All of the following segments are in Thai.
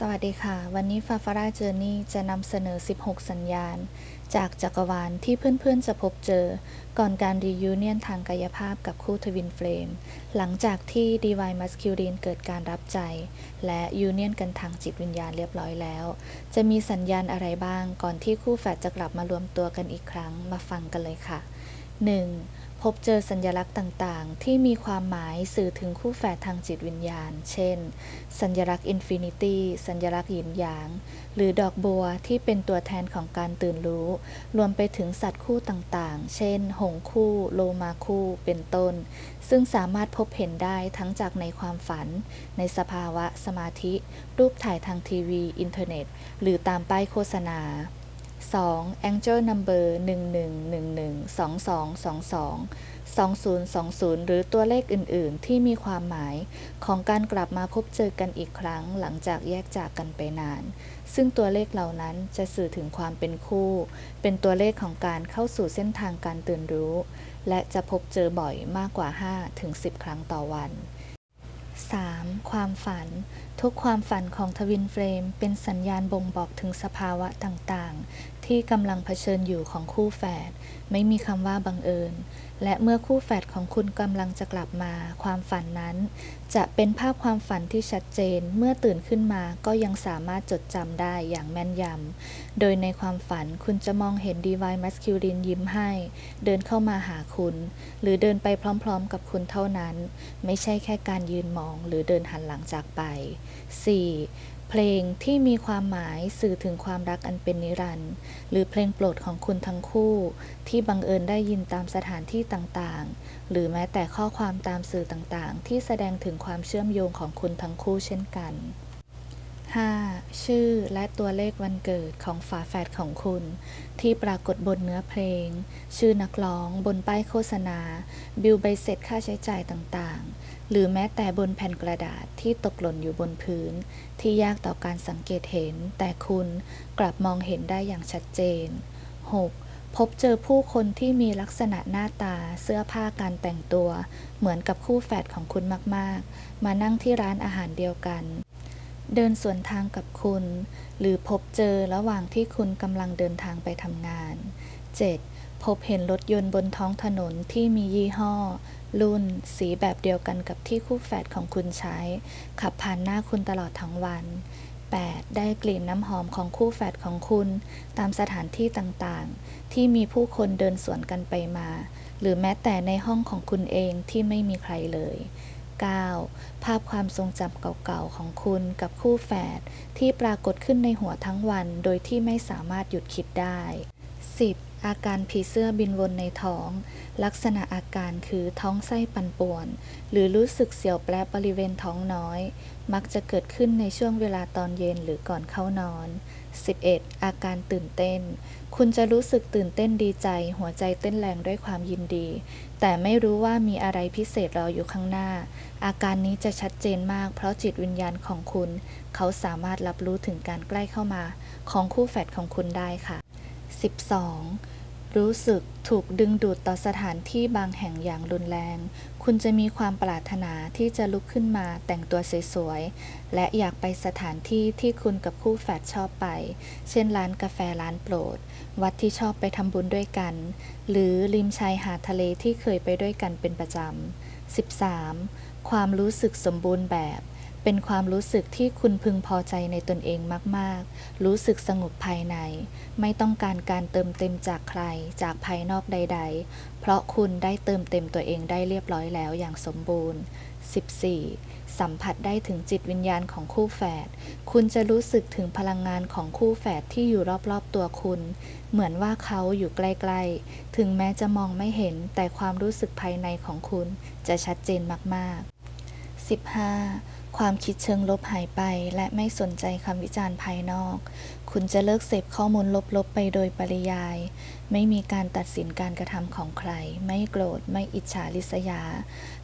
สวัสดีค่ะ วันนี้ฟาฟาร่าเจอร์นี่จะนำเสนอ 16 สัญญาณ จากจักรวาลที่เพื่อนๆจะพบเจอ ก่อนการรียูเนียนทางกายภาพกับคู่ทวินเฟลมหลังจากที่ Divine Masculine เกิดการรับใจ และยูเนียนกันทางจิตวิญญาณเรียบร้อยแล้ว จะมีสัญญาณอะไรบ้าง ก่อนที่คู่แฝดจะกลับมารวมตัวกันอีกครั้งมาฟังกันเลยค่ะ 1. พบเจอสัญลักษณ์ต่างๆ ที่มีความหมายสื่อถึงคู่แฝดทางจิตวิญญาณ เช่น สัญลักษณ์อินฟินิตี้ สัญลักษณ์หยินหยาง หรือดอกบัวที่เป็นตัวแทนของการตื่นรู้ รวมไปถึงสัตว์คู่ต่างๆ เช่น หงคู่ โลมาคู่ เป็นต้น ซึ่งสามารถพบเห็นได้ทั้งจากในความฝัน ในสภาวะสมาธิ รูปถ่ายทางทีวี อินเทอร์เน็ต หรือตามป้ายโฆษณา 2. Angel Number 11112222 2020 หรือตัวเลขอื่น ๆ ที่มีความหมายของการกลับมาพบเจอกันอีกครั้งหลังจากแยกจากกันไปนาน ซึ่งตัวเลขเหล่านั้นจะสื่อถึงความเป็นคู่ เป็นตัวเลขของการเข้าสู่เส้นทางการตื่นรู้ และจะพบเจอบ่อยมากกว่า 5-10 ครั้งต่อวัน 3. ความฝัน ทุกความฝันของทวินเฟรมเป็นสัญญาณบ่งบอกถึงสภาวะต่างๆ ที่กำลังเผชิญอยู่ของคู่แฝด ไม่มีคำว่าบังเอิญ และเมื่อคู่แฝดของคุณกำลังจะกลับมา ความฝันนั้น จะเป็นภาพความฝันที่ชัดเจน เมื่อตื่นขึ้นมาก็ยังสามารถจดจำได้อย่างแม่นยำ โดยในความฝันคุณจะมองเห็น Divine Masculine ยิ้มให้ เดินเข้ามาหาคุณ หรือเดินไปพร้อมๆ กับคุณเท่านั้น ไม่ใช่แค่การยืนมองหรือเดินหันหลังจากไป 4. เพลงที่มีความหมายสื่อถึงความรักอันเป็นนิรันดร์หรือเพลงโปรดของคุณทั้งคู่ ที่บังเอิญได้ยินตามสถานที่ต่างๆ หรือแม้แต่ข้อความตามสื่อต่างๆ ที่แสดงถึงความเชื่อมโยงของคุณทั้งคู่เช่นกัน 5. ชื่อและตัวเลขวันเกิดของฝาแฝดของคุณ ที่ปรากฏบนเนื้อเพลง ชื่อนักร้อง บนป้ายโฆษณา บิลใบเสร็จค่าใช้จ่ายต่างๆ หรือแม้แต่บนแผ่นกระดาษที่ตกหล่นอยู่บนพื้น ที่ยากต่อการสังเกตเห็น แต่คุณกลับมองเห็นได้อย่างชัดเจน 6. พบเจอผู้คนที่มีลักษณะหน้าตาเสื้อผ้าการแต่งตัว เหมือนกับคู่แฝดของคุณมาก ๆ มานั่งที่ร้านอาหารเดียวกัน เดินสวนทางกับคุณ หรือพบเจอระหว่างที่คุณกำลังเดินทางไปทำงาน 7. พบเห็นรถยนต์บนท้องถนนที่มียี่ห้อ รุ่น สีแบบเดียวกันกับที่คู่แฝดของคุณใช้ ขับผ่านหน้าคุณตลอดทั้งวัน 8. ได้กลิ่นน้ำหอมของคู่แฝดของคุณ ตามสถานที่ต่างๆ ที่มีผู้คนเดินสวนกันไปมา หรือแม้แต่ในห้องของคุณเองที่ไม่มีใครเลย 9. ภาพความทรงจำเก่าๆของคุณกับคู่แฝดที่ปรากฏขึ้นในหัวทั้งวันโดยที่ไม่สามารถหยุดคิดได้ 10. อาการผีเสื้อบินวนในท้อง ลักษณะอาการคือท้องไส้ปั่นป่วน หรือรู้สึกเสียวแปรบริเวณท้องน้อย มักจะเกิดขึ้นในช่วงเวลาตอนเย็นหรือก่อนเข้านอน 11. อาการตื่นเต้น คุณจะรู้สึกตื่นเต้นดีใจ หัวใจเต้นแรงด้วยความยินดี แต่ไม่รู้ว่ามีอะไรพิเศษรออยู่ข้างหน้า อาการนี้จะชัดเจนมากเพราะจิตวิญญาณของคุณ เขาสามารถรับรู้ถึงการใกล้เข้ามา ของคู่แฝดของคุณได้ค่ะ 12. รู้สึกถูกดึงดูดต่อสถานที่บางแห่งอย่างรุนแรง คุณจะมีความปรารถนาที่จะลุกขึ้นมาแต่งตัวสวยๆ และอยากไปสถานที่ที่คุณกับคู่แฝดชอบไป เช่นร้านกาแฟร้านโปรด วัดที่ชอบไปทำบุญด้วยกัน หรือริมชายหาดทะเลที่เคยไปด้วยกันเป็นประจำ 13. ความรู้สึกสมบูรณ์แบบ เป็นความรู้สึกที่คุณพึงพอใจในตนเองมาก ๆ รู้สึกสงบภายใน ไม่ต้องการการเติมเต็มจากใคร จากภายนอกใด ๆ เพราะคุณได้เติมเต็มตัวเองได้เรียบร้อยแล้วอย่างสมบูรณ์ 14. สัมผัสได้ถึงจิตวิญญาณของคู่แฝด คุณจะรู้สึกถึงพลังงานของคู่แฝดที่อยู่รอบๆตัวคุณ เหมือนว่าเขาอยู่ใกล้ๆ ถึงแม้จะมองไม่เห็น แต่ความรู้สึกภายในของคุณจะชัดเจนมาก ๆ 15. ความคิดเชิงลบหายไป และไม่สนใจคำวิจารณ์ภายนอก คุณจะเลิกเสพข้อมูลลบๆไปโดยปริยาย ไม่มีการตัดสินการกระทำของใคร ไม่โกรธ ไม่อิจฉาริษยา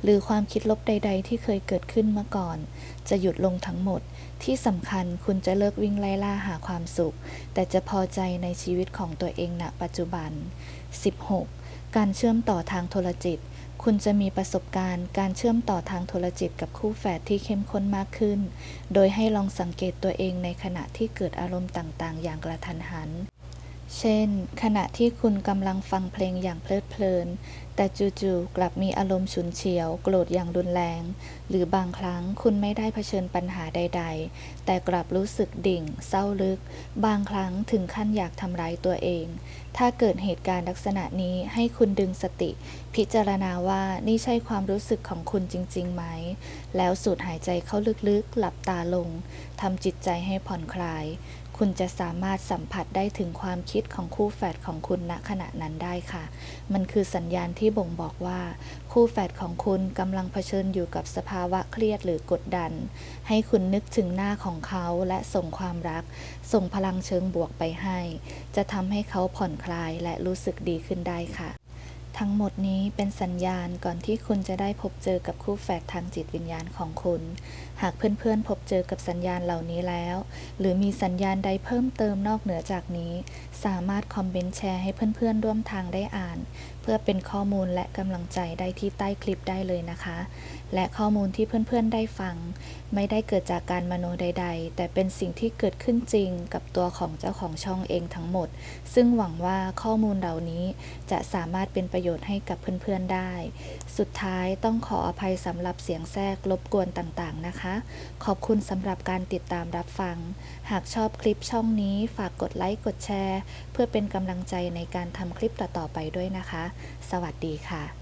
หรือความคิดลบใด ๆ ที่เคยเกิดขึ้นเมื่อก่อน จะหยุดลงทั้งหมด ที่สำคัญคุณจะเลิกวิ่งไล่ล่าหาความสุข แต่จะพอใจในชีวิตของตัวเองณปัจจุบัน 16. การเชื่อมต่อทางโทรจิต คุณจะมีประสบการณ์การเชื่อมต่อทางโทรจิตกับคู่แฝดที่เข้มข้นมากขึ้น โดยให้ลองสังเกตตัวเองในขณะที่เกิดอารมณ์ต่างๆ อย่างกระทันหัน เช่น ขณะที่คุณกำลังฟังเพลงอย่างเพลิดเพลิน แต่จู่ๆกลับมีอารมณ์ฉุนเฉียว โกรธอย่างรุนแรง หรือบางครั้งคุณไม่ได้เผชิญปัญหาใด ๆ แต่กลับรู้สึกดิ่ง เศร้าลึก บางครั้งถึงขั้นอยากทำร้ายตัวเอง ถ้าเกิดเหตุการณ์ลักษณะนี้ให้คุณดึงสติ พิจารณาว่านี่ใช่ความรู้สึกของคุณจริงๆไหม แล้วสูดหายใจเข้าลึกๆ หลับตาลงทำจิตใจให้ผ่อนคลาย คุณจะสามารถสัมผัสได้ถึงความคิดของคู่แฝดของคุณณขณะนั้นได้ค่ะ มันคือสัญญาณที่บ่งบอกว่า คู่แฝดของคุณกำลังเผชิญอยู่กับสภาวะเครียดหรือกดดัน ให้คุณนึกถึงหน้าของเขาและส่งความรัก ส่งพลังเชิงบวกไปให้ จะทำให้เขาผ่อนคลายและรู้สึกดีขึ้นได้ค่ะ ทั้งหมดนี้เป็นสัญญาณก่อนที่คุณจะได้พบเจอกับคู่แฝดทางจิตวิญญาณของคุณ หากเพื่อนๆพบเจอกับสัญญาณเหล่านี้แล้ว หรือมีสัญญาณใดเพิ่มเติมนอกเหนือจากนี้ สามารถคอมเมนต์แชร์ให้เพื่อนๆร่วมทางได้อ่าน พื่อเป็นข้อมูลและกำลังใจได้ที่ใต้คลิปได้เลยนะคะ และข้อมูลที่เพื่อนๆได้ฟัง ไม่ได้เกิดจากการมโนใด ๆ แต่เป็นสิ่งที่เกิดขึ้นจริงกับตัวของเจ้าของช่องเองทั้งหมด ซึ่งหวังว่าข้อมูลเหล่านี้จะสามารถเป็นประโยชน์ให้กับเพื่อนๆได้ สุดท้ายต้องขออภัยสำหรับเสียงแทรกรบกวนต่างๆนะคะ ขอบคุณสำหรับการติดตามรับฟัง หากชอบคลิปช่องนี้ฝากกดไลค์กดแชร์ เพื่อเป็นกำลังใจในการทำคลิปต่อๆไปด้วยนะคะสวัสดีค่ะ